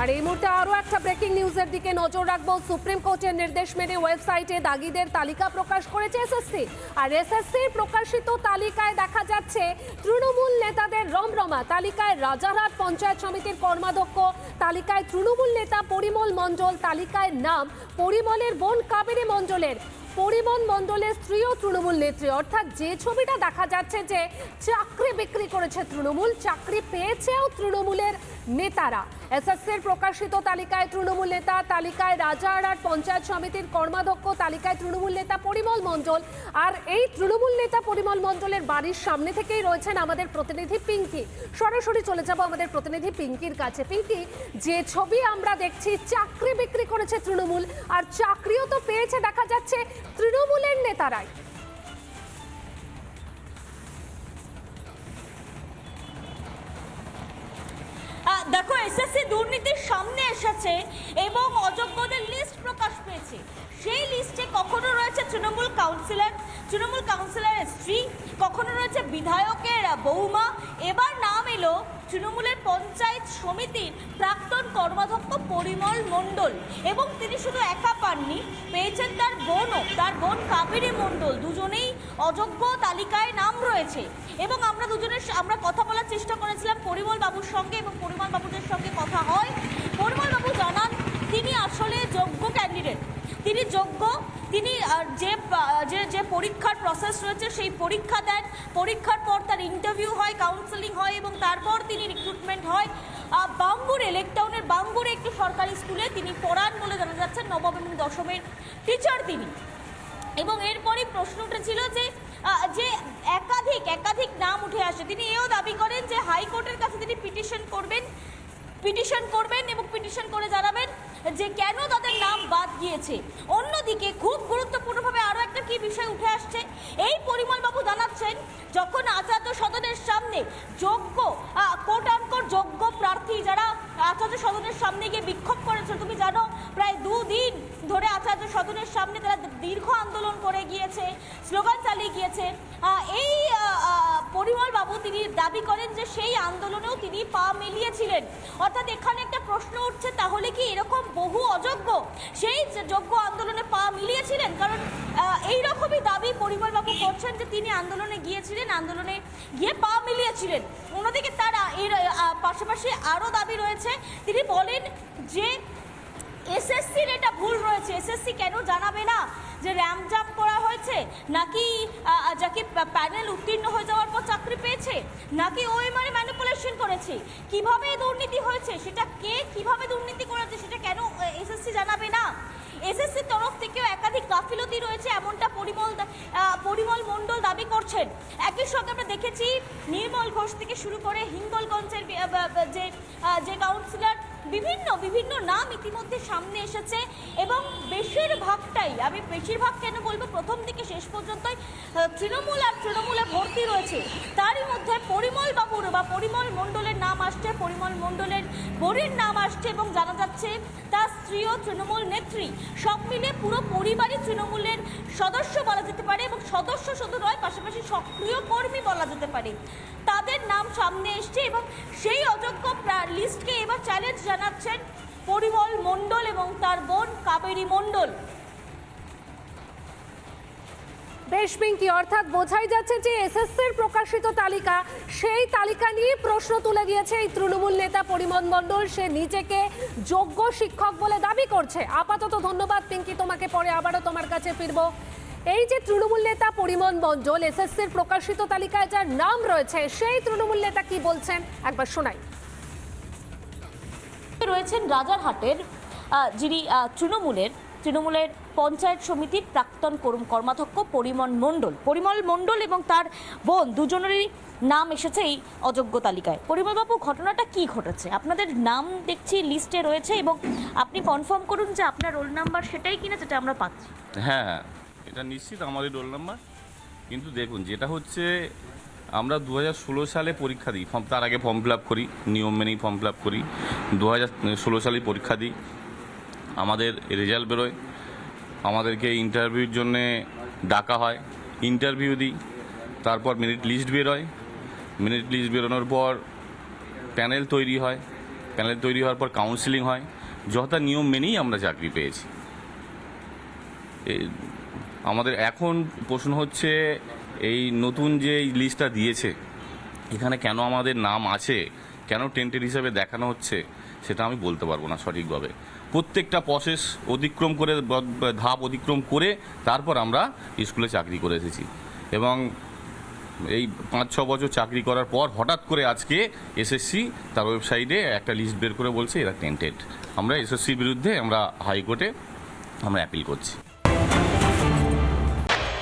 আর এই মুহূর্তে আরও একটা ব্রেকিং নিউজের দিকে নজর রাখব। সুপ্রিম কোর্টের নির্দেশ মেনে ওয়েবসাইটে দাগিদের তালিকা প্রকাশ করেছে এসএসসি। আর এসএসসির প্রকাশিত তালিকায় দেখা যাচ্ছে, তৃণমূল নেতাদের রমরমা। তালিকায় রাজারহাট পঞ্চায়েত সমিতির কর্মাধ্যক্ষ, তালিকায় তৃণমূল নেতা পরিমল মণ্ডল, তালিকায় নাম পরিমলের বোন কাবেরী মণ্ডলের। পরিমল মণ্ডলের স্ত্রীও তৃণমূল নেত্রী। অর্থাৎ যে ছবিটা দেখা যাচ্ছে যে চাকরি বিক্রি করেছে তৃণমূল, চাকরি পেয়েছেও তৃণমূলের নেতারা। এসএসসির প্রকাশিত তালিকায় তৃণমূল নেতা, তালিকায় রাজারহাট পঞ্চায়েত সমিতির কর্মাধ্যক্ষ, তালিকায় তৃণমূল নেতা পরিমল মণ্ডল। আর এই তৃণমূল নেতা পরিমল মণ্ডলের বাড়ির সামনে থেকেই রয়েছেন আমাদের প্রতিনিধি পিঙ্কি। সরাসরি চলে যাব আমাদের প্রতিনিধি পিঙ্কির কাছে। পিঙ্কি, যে ছবি আমরা দেখছি, চাকরি বিক্রি করেছে তৃণমূল, আর চাকরিও তো পেয়েছে, দেখা যাচ্ছে তৃণমূলের নেতারাই। দেখো এসএসসি দুর্নীতির সামনে এসেছে এবং অযোগ্যদের লিস্ট প্রকাশ পেয়েছে। সেই লিস্টে কখনো রয়েছে তৃণমূল কাউন্সিলর তৃণমূল কাউন্সিলর বিধায়কের বৌমা, এবার নাম এলো তৃণমূলের পঞ্চায়েত সমিতির প্রাক্তন কর্মাধ্যক্ষ পরিমল মণ্ডল এবং তিনি শুধু একা পাননি, পেয়েছেন তার বোনও, তার বোন কাবেরী মণ্ডল। দুজনেই অযোগ্য তালিকায় নাম রয়েছে এবং আমরা দুজনের আমরা কথা বলার চেষ্টা করেছিলাম পরিমল বাবুর সঙ্গে এবং পরিমল বাবুদের সঙ্গে কথা হয়। পরিমল বাবু জানান, তিনি আসলে যোগ্য ক্যান্ডিডেট তিনি যোগ্য তিনি যে যে যে পরীক্ষার প্রসেস রয়েছে, সেই পরীক্ষা দেন। পরীক্ষার পর তার ইন্টারভিউ হয় কাউন্সেলিং হয় এবং তারপর তিনি রিক্রুটমেন্ট হয়। বাঙ্গুরে লেকটাউনের বাঙ্গুরে একটি সরকারি স্কুলে তিনি পড়ান বলে জানা যাচ্ছে, নবম এবং দশমের টিচার তিনি। এবং এরপরই প্রশ্ন উঠেছিল যে যে একাধিক একাধিক নাম উঠে আসে, তিনি এও দাবি করেন যে হাইকোর্টের কাছে তিনি পিটিশন করবেন পিটিশন করবেন এবং পিটিশন করে জানাবেন। যে কেন তাদের নাম বাদ গিয়েছে? অন্যদিকে খুব গুরুত্বপূর্ণভাবে সদনের সামনে তারা দীর্ঘ আন্দোলন করে গিয়েছে, স্লোগান চালিয়ে গিয়েছে। এই পরিমল বাবু তিনি দাবি করেন যে সেই আন্দোলনেও তিনি পা মিলিয়েছিলেন। অর্থাৎ এখানে একটা প্রশ্ন উঠছে, তাহলে কি এরকম বহু অযোগ্য সেই যোগ্য আন্দোলনে পা মিলিয়েছিলেন? কারণ এই রকমই দাবি পরিমল বাবু করছেন যে তিনি আন্দোলনে গিয়েছিলেন, আন্দোলনে গিয়ে পা মিলিয়েছিলেন। অন্যদিকে তারা এর পাশাপাশি আরও দাবি রয়েছে, তিনি বলেন যে এসএসসির এটা ভুল রয়েছে। এসএসসি কেন জানাবে না যে র্যাম্প জাম্প করা হয়েছে? নাকি যাকে প্যানেল উত্তীর্ণ হয়ে যাওয়ার পর চাকরি পেয়েছে? নাকি ওএমআর ম্যানিপুলেশন করেছে? কীভাবে দুর্নীতি হয়েছে? সেটা কে কীভাবে দুর্নীতি করেছে? সেটা কেন এসএসসি জানাবে না? এসএসসির তরফ থেকেও একাধিক গাফিলতি রয়েছে, এমনটা পরিমল পরিমল মণ্ডল দাবি করছেন। একই সঙ্গে আমরা দেখেছি, নির্মল ঘোষ থেকে শুরু করে হিঙ্গলগঞ্জের যে যে কাউন্সিলর বিভিন্ন বিভিন্ন নাম ইতিমধ্যে সামনে এসেছে এবং বেশিরভাগটাই, আমি বেশিরভাগ কেন বলব, প্রথম থেকে শেষ পর্যন্তই তৃণমূল আর তৃণমূলে ভর্তি রয়েছে। তারই মধ্যে পরিমল বাবুর বা পরিমল মণ্ডলের নাম আসছে, পরিমল মণ্ডলের বোনের নাম আসছে এবং জানা যাচ্ছে তার স্ত্রীও তৃণমূল নেত্রী। সব মিলে পুরো পরিবারই তৃণমূলের সদস্য বলা যেতে পারে এবং সদস্য শুধু নয়, পাশাপাশি সক্রিয় কর্মী বলা যেতে পারে। তাদের নাম সামনে এসছে এবং সেই অযোগ্য লিস্টকে এবার চ্যালেঞ্জ জানাচ্ছেন পরিমল মণ্ডল এবং তার বোন কাবেরী মণ্ডল। বেশ পিঙ্কি, অর্থাৎ বোঝাই যাচ্ছে যে এসএসসির প্রকাশিত তালিকা, সেই তালিকা নিয়ে প্রশ্ন তুলে দিয়েছে এই তৃণমূল নেতা পরিমল মণ্ডল। সে নিজেকে যোগ্য শিক্ষক বলে দাবি করছে। আপাতত ধন্যবাদ পিঙ্কি, তোমাকে পরে আবারও তোমার কাছে ফিরবো। এই যে তৃণমূল নেতা পরিমল মণ্ডল এসএসসির প্রকাশিত তালিকায় যার নাম রয়েছে সেই তৃণমূল নেতা কি বলছেন? একবার শোনাই। রয়েছেন রাজারহাটের যিনি তৃণমূলের তৃণমূলের পঞ্চায়েত সমিতির প্রাক্তন কর্ম- কর্মাধ্যক্ষ পরিমল মণ্ডল। পরিমল মণ্ডল এবং তার বোন দুজনেরই নাম এসেছে এই অযোগ্য তালিকায়। পরিমলবাবু ঘটনাটা কি ঘটেছে? আপনাদের নাম দেখছি লিস্টে রয়েছে এবং আপনি কনফার্ম করুন যে আপনার রোল নাম্বার সেটাই কিনা যেটা আমরা পাচ্ছি। হ্যাঁ হ্যাঁ। এটা নিশ্চিত, আমারই রোল নাম্বার। কিন্তু দেখুন, যেটা হচ্ছে, আমরা দু সালে পরীক্ষা দিই। ফর্ম, তার আগে ফর্ম ফিল আপ করি, নিয়ম মেনেই ফর্ম ফিল আপ করি। দু ষোলো সালে পরীক্ষা দিই, আমাদের রেজাল্ট বেরোয়। আমাদেরকে ইন্টারভিউর জন্যে ডাকা হয়, ইন্টারভিউ দিই, তারপর মেরিট লিস্ট বেরোয়। মেরিট লিস্ট বেরোনোর পর প্যানেল তৈরি হয়। প্যানেল তৈরি হওয়ার পর কাউন্সিলিং হয়। যথা নিয়ম মেনেই আমরা চাকরি পেয়েছি। আমাদের এখন প্রশ্ন হচ্ছে, এই নতুন যে লিস্টটা দিয়েছে, এখানে কেন আমাদের নাম আছে, কেন টেন্টেড হিসাবে দেখানো হচ্ছে, সেটা আমি বলতে পারব না সঠিকভাবে। প্রত্যেকটা প্রসেস অতিক্রম করে, ধাপ অতিক্রম করে তারপর আমরা স্কুলে চাকরি করে এসেছি। এবং এই পাঁচ, ছ বছর চাকরি করার পর হঠাৎ করে আজকে এসএসসি তার ওয়েবসাইটে একটা লিস্ট বের করে বলছে, এরা টেন্টেড আমরা এসএসসির বিরুদ্ধে আমরা হাইকোর্টে আমরা অ্যাপিল করছি।